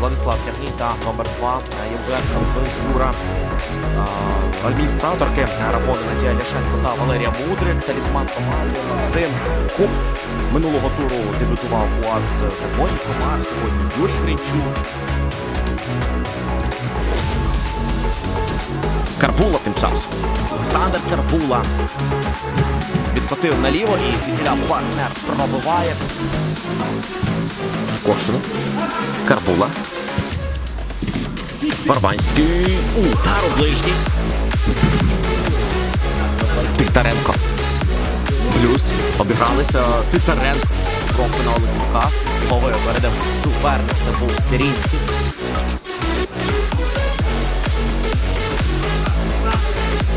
Владислав Тягній та номер 2 Євген Бенсура, Адміністраторки роботи Надія Ляшенко та Валерія Мудрик. Талісман команди Максим Куб Минулого туру дебютував у Комар. Сьогодні Юрій Гринчук. Карпула тим часом. Олександр Карпула. Відкотив наліво і звідтіля партнер пробиває. Корсунов. Карпула. Барбанський. Удар у ближній. Титаренко. Блюз. Обігралися. Титаренко. Пробки на Олексюка. Мовою передав суперник. Це був Терінський.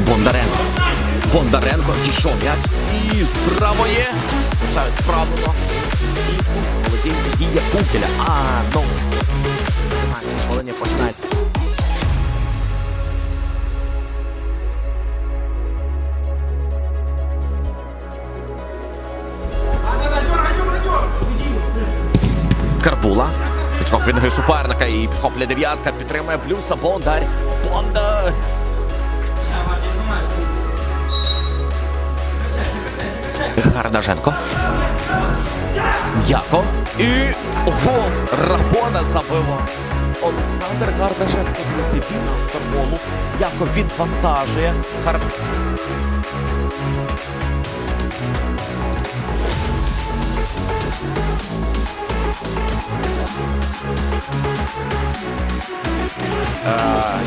Бондаренко. Бондаренко дійшов м'яч. І з правої. Це правило. Сітку. Молодінці дія Кукеля. А, ну. 13 хвилині починають. Карбула. Підскок від суперника і підхоплює дев'ятка. Підтримує плюса Бондар. Бондар. Гардаженко. Яко. І гол Рабона забивав. Олександр Гардашенко друзі, він автор голу. Яко відвантажує. Гар...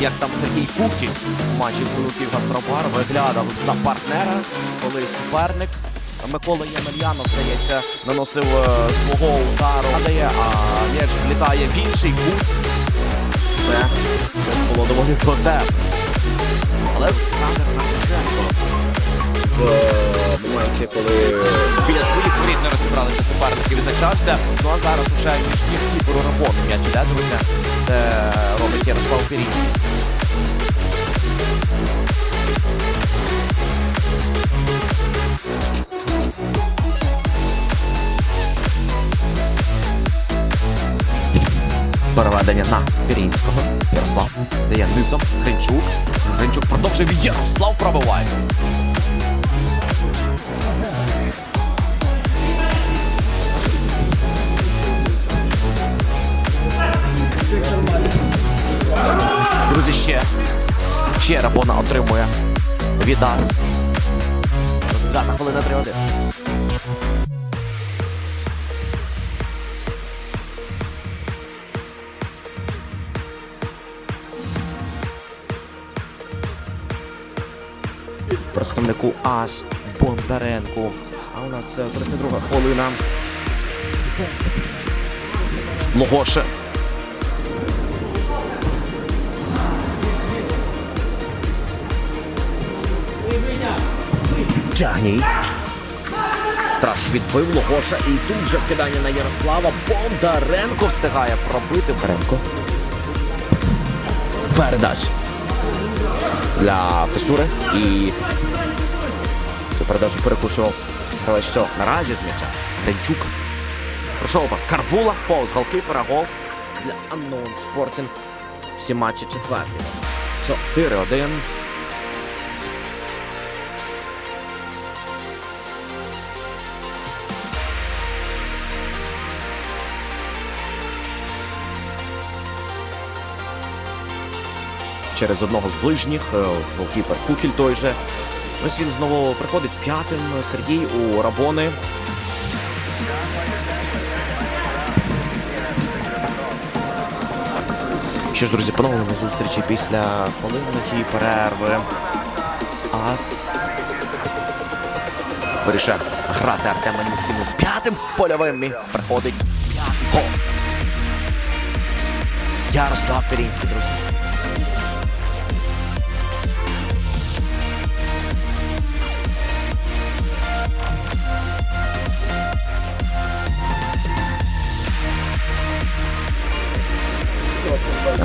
як там Сергій Кукін в матчі з Луків Гастробар виглядав за партнера, коли суперник Микола Ємельянов, здається, наносив е, свого удару, надає, а м'яч влітає в інший кут. Це було доволі протеп. Але Олександр Гардашенко в е, моменті, коли біля своїх не розібралися суперники, відзначався. Ну а зараз уже між їх кіперу роботи м'яч іде, друзі. Це робить Ярослав Пірінський. Переведення на Пірінського. Ярослав дає низом. Гринчук. Гринчук продовжує. Ярослав пробиває. Ще. Ще Рабона отримує Відас. Роздата хвилина 3-1. Представнику Ас Бондаренку. А у нас е, 32 хвилина. Логоше. Тягній. Страж відбив Логоша і тут же вкидання на Ярослава. Бондаренко встигає пробити Беренко. Передач для Фесури. І цю передачу перекушував гравець, що наразі з м'яча. Гринчук. Пройшов пас Карпула, повз голкіпера, гол для Unknown Sporting. Всі матчі четверті. 4-1. Через одного з ближніх, е, голкіпер Кукіль той же. Ось він знову приходить п'ятим. Сергій у Рабони. Що ж, друзі, поновлено зустрічі після хвилинної перерви. Ас. Вирішив грати Артема Ніскіну з п'ятим польовим. І приходить гол. Ярослав Пірінський, друзі.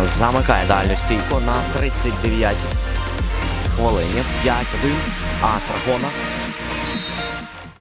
Замикає дальню стійку на 39-й хвилині. 5-1. Ас Рагона